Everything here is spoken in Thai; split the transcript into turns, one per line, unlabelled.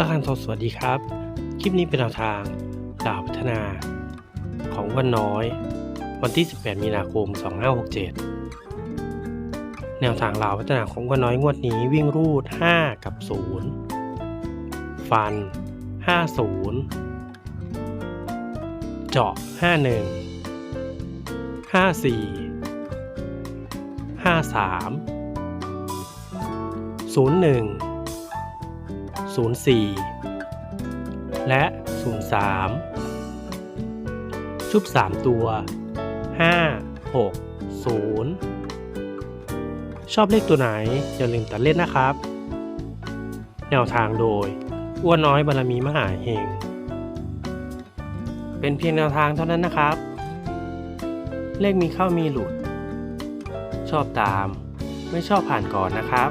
ระคังทองสวัสดีครับ คลิปนี้เป็นแนวทางดาวพัฒนา ของวันน้อย วันที่ 18 มีนาคม 2567 แนวทางลาวพัฒนาของวันน้อยงวดนี้วิ่งรูด 5 กับ 0 ฟัน 50 เจาะ 51 54 53 01 04 และ 03 ชุบ 3 ตัว 5 6 0 ชอบเลขตัวไหน อย่าลืมตัดเล่นนะครับ แนวทางโดย อ้วนน้อยบารมีมหาเฮง เป็นเพียงแนวทางเท่านั้นนะครับ เลขมีเข้ามีหลุด ชอบตาม ไม่ชอบผ่านก่อนนะครับ